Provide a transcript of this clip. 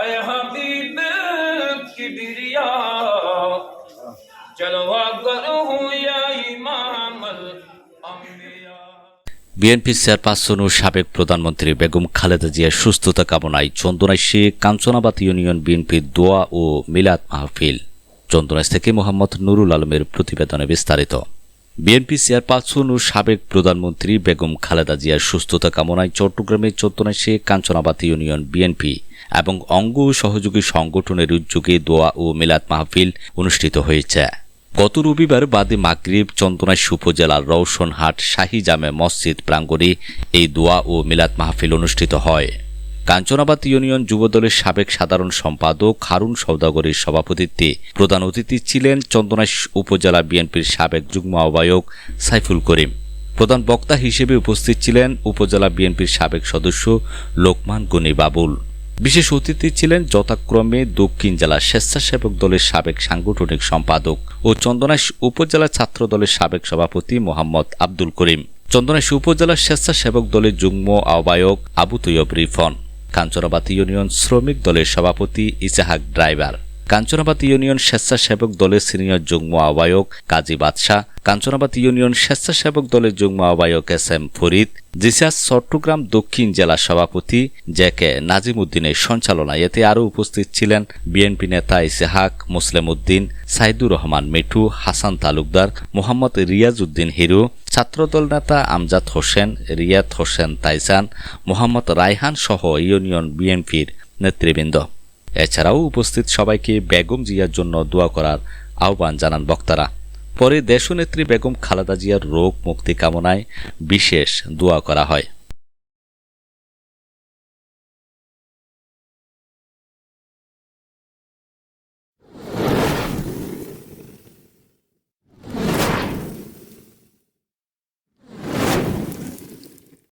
اے حبیب کبریا جلوہ کرو یا امام chairperson ও সাবেক প্রধানমন্ত্রী বেগম খালেদা জিয়ার সুস্থতা কামনায় চন্দনাইশে কাঞ্চনাবাদ ইউনিয়ন বিএনপির দোয়া ও মিলাদ মাহফিল চন্দনাইশ থেকে মোহাম্মদ নুরুল আলমের প্রতিবেদনে বিস্তারিত। বিএনপি চেয়ারপারসন ও সাবেক প্রধানমন্ত্রী বেগম খালেদা জিয়ার সুস্থতা কামনায় চট্টগ্রামের চন্দনাইশে কাঞ্চনাবাদ ইউনিয়ন বিএনপি এবং অঙ্গ সহযোগী সংগঠনের উদ্যোগে দোয়া ও মিলাদ মাহফিল অনুষ্ঠিত হয়েছে। গত রবিবার বাদে মাগরিব চন্দনাইশ উপজেলার রওশনহাট শাহী জামে মসজিদ প্রাঙ্গণে এই দোয়া ও মিলাদ মাহফিল অনুষ্ঠিত হয়। কাঞ্চনাবাদ ইউনিয়ন যুবদলের সাবেক সাধারণ সম্পাদক হারুন সৌদাগরের সভাপতিত্বে প্রধান অতিথি ছিলেন চন্দনাইশ উপজেলা বিএনপির সাবেক যুগ্ম আহ্বায়ক সাইফুল করিম। প্রধান বক্তা হিসেবে উপস্থিত ছিলেন উপজেলা বিএনপির সাবেক সদস্য লোকমান গনি বাবুল। বিশেষ অতিথি ছিলেন যথাক্রমে দক্ষিণ জেলা স্বেচ্ছাসেবক দলের সাবেক সাংগঠনিক সম্পাদক ও চন্দনাইশ উপজেলা ছাত্র দলের সাবেক সভাপতি মোহাম্মদ আব্দুল করিম। চন্দনাইশ উপজেলা স্বেচ্ছাসেবক দলের যুগ্ম আহ্বায়ক আবু তৈয়ব রিফন। কাঞ্চনাবাদ ইউনিয়ন শ্রমিক দলের সভাপতি ইসাহাক ড্রাইভার। কাঞ্চনাবাদ ইউনিয়ন স্বেচ্ছাসেবক দলের সিনিয়র যুগ্ম আহ্বায়ক কাজী বাদশাহ, কাঞ্চনাবাদ ইউনিয়ন স্বেচ্ছাসেবক দলের যুগ্ম আহ্বায়ক এস এম ফরিদ জিসাস চট্টগ্রাম দক্ষিণ জেলা সভাপতি জেকে নাজিম উদ্দিনের সঞ্চালনায় এতে আরও উপস্থিত ছিলেন বিএনপি নেতা ইসেহাক মুসলিম উদ্দিন সাইদুর রহমান মিঠু, হাসান তালুকদার, মোহাম্মদ রিয়াজ উদ্দিন হিরু, ছাত্রদল নেতা আমজাদ হোসেন, রিয়াদ হোসেন তাইসান মোহাম্মদ রায়হান সহ ইউনিয়ন বিএনপির নেতৃবৃন্দ। এছাড়াও উপস্থিত সবাইকে বেগম জিয়ার জন্য দোয়া করার আহ্বান জানান বক্তারা। পরে দেশনেত্রী বেগম খালেদা জিয়ার রোগ মুক্তি কামনায় বিশেষ দোয়া করা হয়।